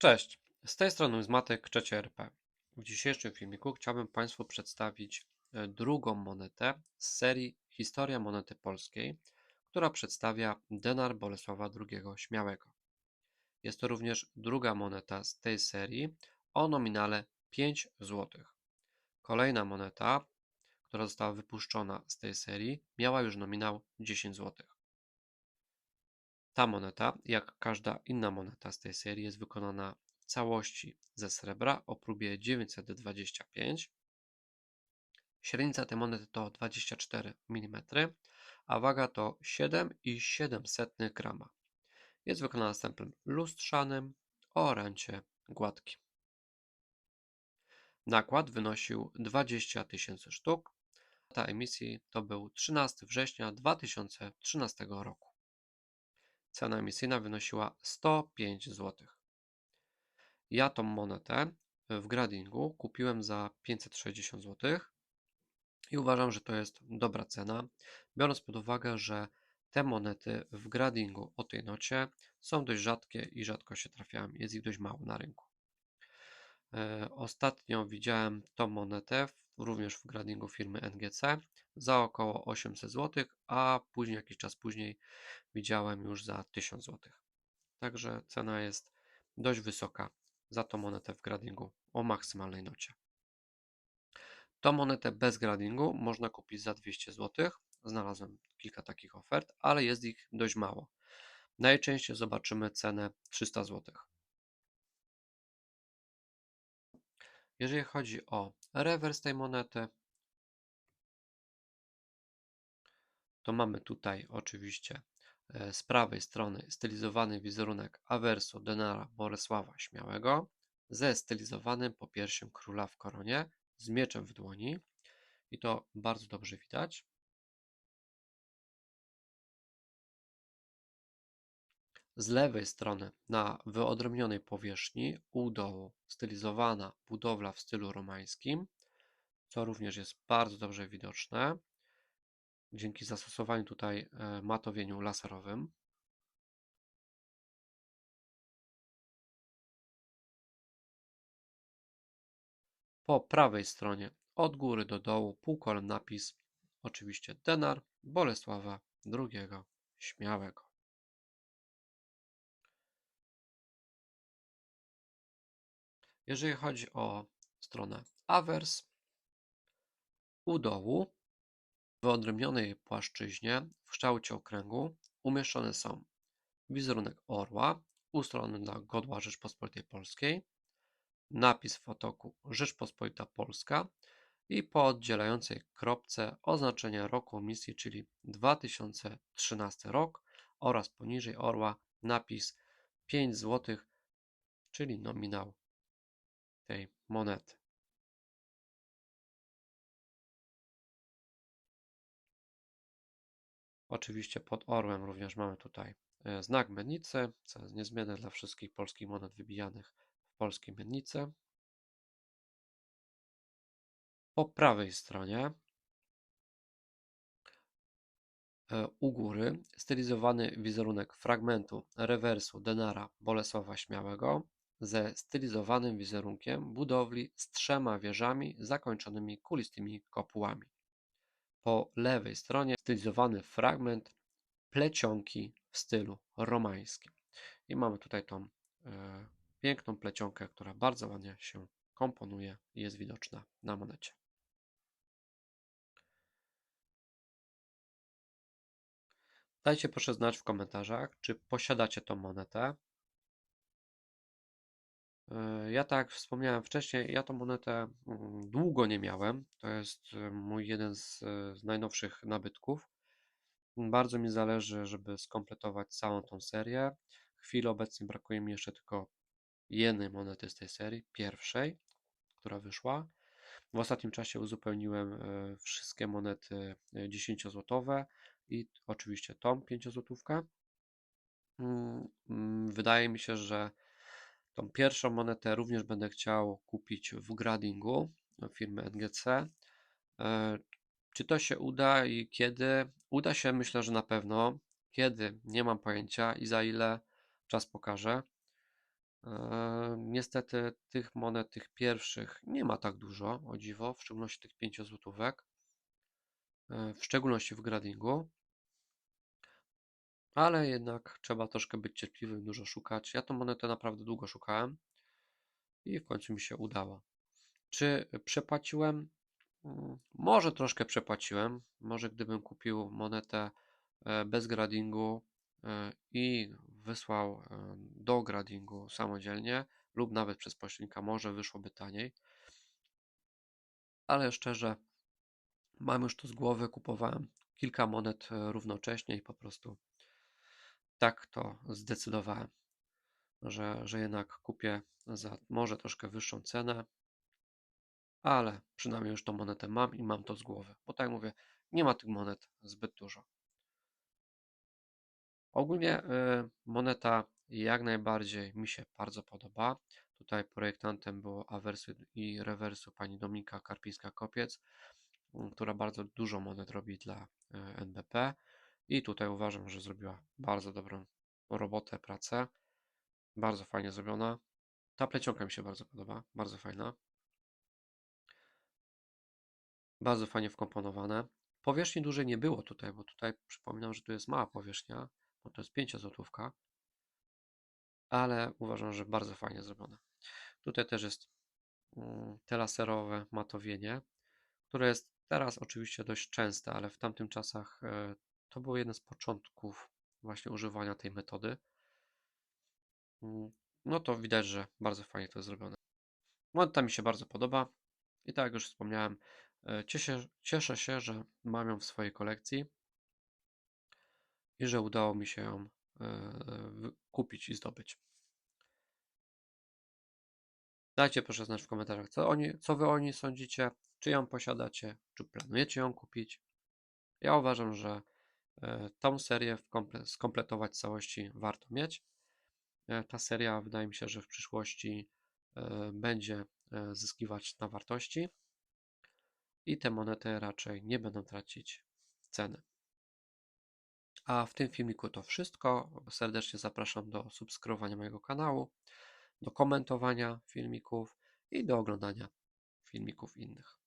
Cześć, z tej strony Uzmatek 3 RP. W dzisiejszym filmiku chciałbym Państwu przedstawić e, drugą monetę z serii Historia monety polskiej, która przedstawia denar Bolesława II Śmiałego. Jest to również druga moneta z tej serii o nominale 5 zł. Kolejna moneta, która została wypuszczona z tej serii, miała już nominał 10 zł. Ta moneta, jak każda inna moneta z tej serii, jest wykonana w całości ze srebra o próbie 925. Średnica tej monety to 24 mm, a waga to 7,7 grama. Jest wykonana stemplem lustrzanym o ręcie gładkim. Nakład wynosił 20 tysięcy sztuk. Data emisji to był 13 września 2013 roku. Cena emisyjna wynosiła 105 zł. Ja tą monetę w gradingu kupiłem za 560 zł i uważam, że to jest dobra cena, biorąc pod uwagę, że te monety w gradingu o tej nocie są dość rzadkie i rzadko się trafiają. Jest ich dość mało na rynku. E, ostatnio widziałem tą monetę również w gradingu firmy NGC za około 800 zł, a później, jakiś czas później, widziałem już za 1000 zł. Także cena jest dość wysoka za tą monetę w gradingu o maksymalnej nocie. Tą monetę bez gradingu można kupić za 200 zł. Znalazłem kilka takich ofert, ale jest ich dość mało. Najczęściej zobaczymy cenę 300 zł. Jeżeli chodzi o rewers tej monety, to mamy tutaj oczywiście e, z prawej strony stylizowany wizerunek awersu denara Bolesława Śmiałego ze stylizowanym popiersiem króla w koronie z mieczem w dłoni i to bardzo dobrze widać. Z lewej strony na wyodrębnionej powierzchni u dołu stylizowana budowla w stylu romańskim, co również jest bardzo dobrze widoczne dzięki zastosowaniu tutaj e, matowieniu laserowym. Po prawej stronie od góry do dołu półkolem napis oczywiście denar Bolesława II Śmiałego. Jeżeli chodzi o stronę awers, u dołu w wyodrębnionej płaszczyźnie w kształcie okręgu umieszczone są wizerunek orła ustrojony dla godła Rzeczpospolitej Polskiej, napis w otoku Rzeczpospolita Polska i po oddzielającej kropce oznaczenie roku misji, czyli 2013 rok oraz poniżej orła napis 5 zł, czyli nominał tej monety. Oczywiście pod orłem również mamy tutaj e, znak mennicy, co jest niezmienne dla wszystkich polskich monet wybijanych w polskiej mennicy. Po prawej stronie e, u góry stylizowany wizerunek fragmentu rewersu denara Bolesława Śmiałego ze stylizowanym wizerunkiem budowli z trzema wieżami zakończonymi kulistymi kopułami. Po lewej stronie stylizowany fragment plecionki w stylu romańskim. I mamy tutaj tą e, piękną plecionkę, która bardzo ładnie się komponuje i jest widoczna na monecie. Dajcie proszę znać w komentarzach, czy posiadacie tą monetę. E, ja tak wspomniałem wcześniej, ja tą monetę mm, długo nie miałem. To jest e, mój jeden z, e, z najnowszych nabytków. Bardzo mi zależy, żeby skompletować całą tą serię. W chwili obecnej brakuje mi jeszcze tylko jednej monety z tej serii, pierwszej, która wyszła. W ostatnim czasie uzupełniłem wszystkie monety 10-złotowe i oczywiście tą 5-złotówkę. Mm, mm, wydaje mi się, że Tą pierwszą monetę również będę chciał kupić w gradingu firmy NGC. E, czy to się uda i kiedy? Uda się, myślę, że na pewno. Kiedy? Nie mam pojęcia i za ile czas pokaże. E, Niestety tych monet, tych pierwszych nie ma tak dużo, o dziwo, w szczególności tych 5 złotówek, e, w szczególności w gradingu, ale jednak trzeba troszkę być cierpliwym, dużo szukać. Ja tą monetę naprawdę długo szukałem i w końcu mi się udało. Czy przepłaciłem? Mm, Może troszkę przepłaciłem. Może gdybym kupił monetę e, bez gradingu e, i wysłał e, do gradingu samodzielnie lub nawet przez pośrednika, może wyszłoby taniej. Ale szczerze, mam już to z głowy. Kupowałem kilka monet równocześnie i po prostu tak to zdecydowałem, że, że jednak kupię za może troszkę wyższą cenę, ale przynajmniej już tą monetę mam i mam to z głowy, bo tak jak mówię, nie ma tych monet zbyt dużo. Ogólnie y, moneta jak najbardziej mi się bardzo podoba. Tutaj projektantem było awersu i rewersu pani Dominika Karpińska-Kopiec, która bardzo dużo monet robi dla y, NBP i tutaj uważam, że zrobiła bardzo dobrą robotę, pracę. Bardzo fajnie zrobiona. Ta plecionka mi się bardzo podoba, bardzo fajna. Bardzo fajnie wkomponowane. Powierzchni dużej nie było tutaj, bo tutaj przypominam, że tu jest mała powierzchnia, bo to jest 5 złotówka, ale uważam, że bardzo fajnie zrobione. Tutaj też jest mm, te laserowe matowienie, które jest teraz oczywiście dość częste, ale w tamtym czasach e, to był jeden z początków właśnie używania tej metody. No to widać, że bardzo fajnie to jest zrobione. Moneta mi się bardzo podoba i tak jak już wspomniałem, e, cieszę, cieszę się, że mam ją w swojej kolekcji i że udało mi się ją e, kupić i zdobyć. Dajcie proszę znać w komentarzach, co, oni, co wy o niej sądzicie, czy ją posiadacie, czy planujecie ją kupić. Ja uważam, że tą serię skompletować w całości warto mieć. E, Ta seria wydaje mi się, że w przyszłości e, będzie e, zyskiwać na wartości i te monety raczej nie będą tracić ceny. A w tym filmiku to wszystko. Serdecznie zapraszam do subskrybowania mojego kanału, do komentowania filmików i do oglądania filmików innych.